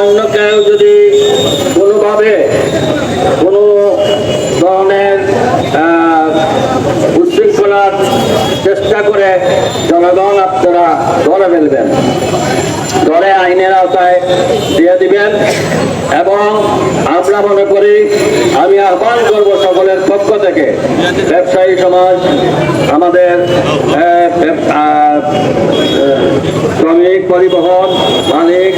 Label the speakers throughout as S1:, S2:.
S1: অন্য কেউ যদি কোনোভাবে কোনো ধরনের আহ, উচ্ছৃঙ্খলার চেষ্টা করে জনগণ আপনারা ধরে ফেলবেন ধরে আইনের আওতায় দিয়ে দিবেন এবং আমরা মনে করি আমি আহ্বান করব সকলের পক্ষ থেকে ব্যবসায়ী সমাজ আমাদের শ্রমিক পরিবহন মালিক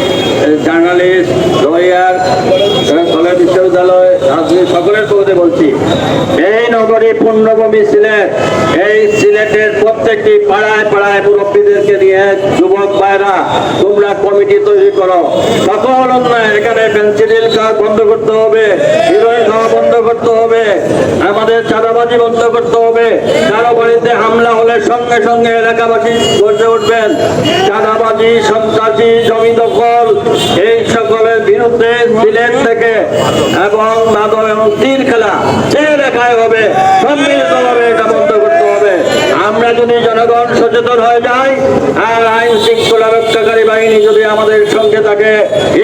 S1: এই নগরী পূর্ণভূমি সিলেট। এই সিলেটের প্রত্যেকটি পাড়ায় পাড়ায় মুরব্বীদেরকে নিয়ে যুবক ভাইরা, তোমরা কমিটি তৈরি করো। সকল অন্যায়, এখানে পেন্সিডিল খাওয়া বন্ধ করতে হবে, হিরোইন খাওয়া বন্ধ করতে হবে, আমাদের চাঁদাবাজি বন্ধ করতে হবে। কারও বাড়িতে হামলা হলে সঙ্গে সঙ্গে এলাকাবাসী গর্জে উঠবেন। চাঁদাবাজি, সন্ত্রাসী, জমি দখল, এই সকলের বিরুদ্ধে সিলেট থেকে এবং মাদক এবং তীর খেলা। আমরা যদি জনগণ সচেতন হয়ে যাই, আর আইন শৃঙ্খলা রক্ষাকারী বাহিনী যদি আমাদের সঙ্গে থাকে,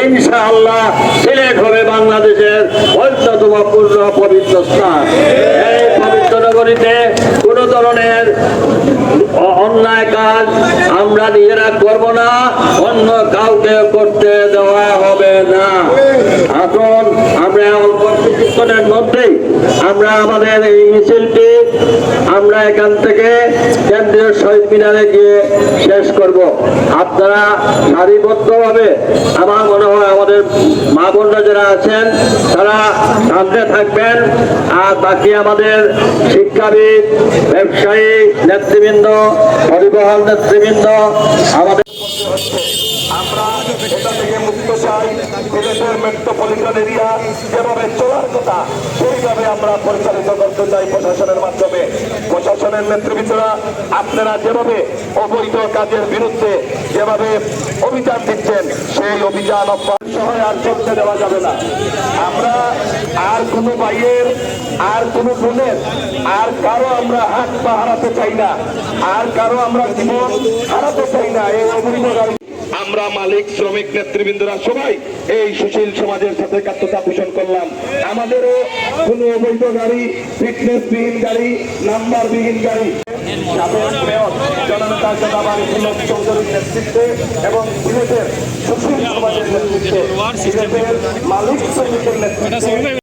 S1: ইনশাআল্লাহ সিলেট হবে বাংলাদেশের অন্যতম পূর্ণ পবিত্র স্থান। এই পবিত্র নগরীতে কোনো ধরনের অন্যায় কাজ আমরা নিজেরা করব না, অন্য কাউকে করতে দেওয়া হবে না। কিছুক্ষণের মধ্যেই আমরা আমাদের এই মিছিলটি আমরা এখান থেকে কেন্দ্রীয় শহীদ মিনারে গিয়ে শেষ করব। আপনারা সারিবদ্ধভাবে আমার মনে হয় আমাদের মা বোনরা যারা আছেন, তারা সামনে থাকবেন। আর বাকি আমাদের শিক্ষাবিদ, ব্যবসায়ী, নেতৃবৃন্দ, পরিবহন নেতৃবৃন্দ, আমাদের
S2: আমরা এটা থেকে মুক্ত চাই। এদেশের মেট্রোপলিটন এরিয়া যেভাবে চলার কথা, সেইভাবে আমরা পরিচালিত করতে চাই প্রশাসনের মাধ্যমে। প্রশাসনের নেতৃবৃন্দরা, আপনারা যেভাবে অবৈধ কাজের বিরুদ্ধে যেভাবে অভিযান দিচ্ছেন, সেই অভিযান অব্যাহত আর চলতে দেওয়া যাবে না। আমরা আর কোনো ভাইয়ের, আর কোনো বোনের, আর কারও আমরা হাত পা হারাতে চাই না, আর কারও আমরা জীবন হারাতে চাই না। এই অবৈধ গাড়ি আমরা মালিক, শ্রমিক, নেতৃবৃন্দরা সবাই এই সুশীল সমাজের সাথে কাত্যতা পোষণ করলাম। আমাদেরও কোনো অবৈধ গাড়ি ফিটনেস বিহীন গাড়ি নাম্বার বিহীন গাড়ি। সাবেক মেয়র জননেতা চৌধুরীর নেতৃত্বে এবং সিলেটের সুশীল সমাজের মালিক শ্রমিকের নেতৃত্বে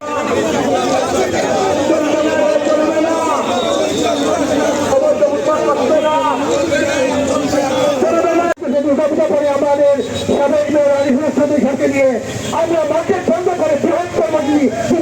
S2: Yeah.